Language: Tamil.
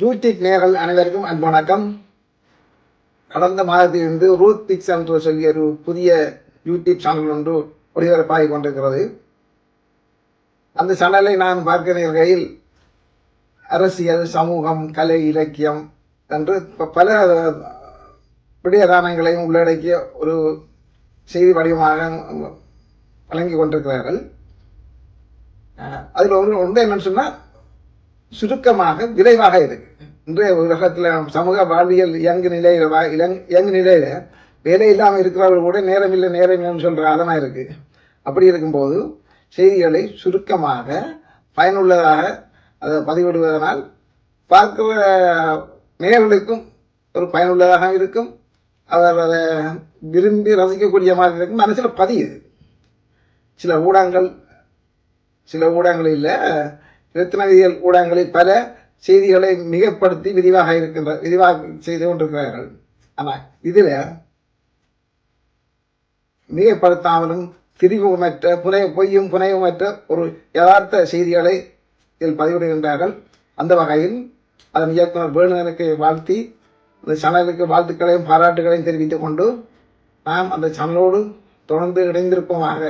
ஜூடிக் நேர்கள் அனைவருக்கும் அன்பு வணக்கம். கடந்த மாதத்திலிருந்து ரூத் பிக்ஸ் என்று சொல்லிய ஒரு புதிய யூடியூப் சேனல் ஒன்று ஒளிபரப்பாகி கொண்டிருக்கிறது. அந்த சேனலை நான் பார்க்க நேர்கையில் அரசியல் சமூகம் கலை இலக்கியம் என்று பல விடயதானங்களையும் உள்ளடக்கிய ஒரு செய்தி வடிவமாக வழங்கி கொண்டிருக்கிறார்கள். அதில் ஒன்று ஒன்று என்னன்னு சொன்னால் சுருக்கமாக விரைவாக இருக்கு. இன்றைய உலகத்தில் சமூக வாழ்வியல் இயங்கு நிலையில் வா- இயங்கு நிலையில் வேலை இல்லாமல் இருக்கிறவர்கள் கூட நேரம் இல்லை நேரம் இல்லைன்னு சொல்கிற காலமாக இருக்குது அப்படி இருக்கும்போது செய்திகளை சுருக்கமாக பயனுள்ளதாக அதை பதிவிடுவதனால் பார்க்கிற நேர்களுக்கும் ஒரு பயனுள்ளதாக இருக்கும். அவர் அதை விரும்பி ரசிக்கக்கூடிய மாதிரி இருக்கும். மனசில் பதியுது. சில ஊடகங்கள் சில ஊடகங்களில் ரத்னவியல் ஊடகங்களில் பல செய்திகளை மிகப்படுத்தி விரிவாக இருக்கின்ற விரிவாக செய்து கொண்டிருக்கிறார்கள். ஆனால் இதில் மிகப்படுத்தாமலும் திரிவுமற்ற புனை பொய்யும் புனைவுமற்ற ஒரு யதார்த்த செய்திகளை இதில் பதிவிடுகின்றார்கள். அந்த வகையில் அதன் இயக்குனர் வேணுதனுக்கு வாழ்த்தி அந்த சேனலுக்கு வாழ்த்துக்களையும் பாராட்டுகளையும் தெரிவித்துக் கொண்டு நாம் அந்த சேனலோடு தொடர்ந்து இணைந்திருப்போமாக.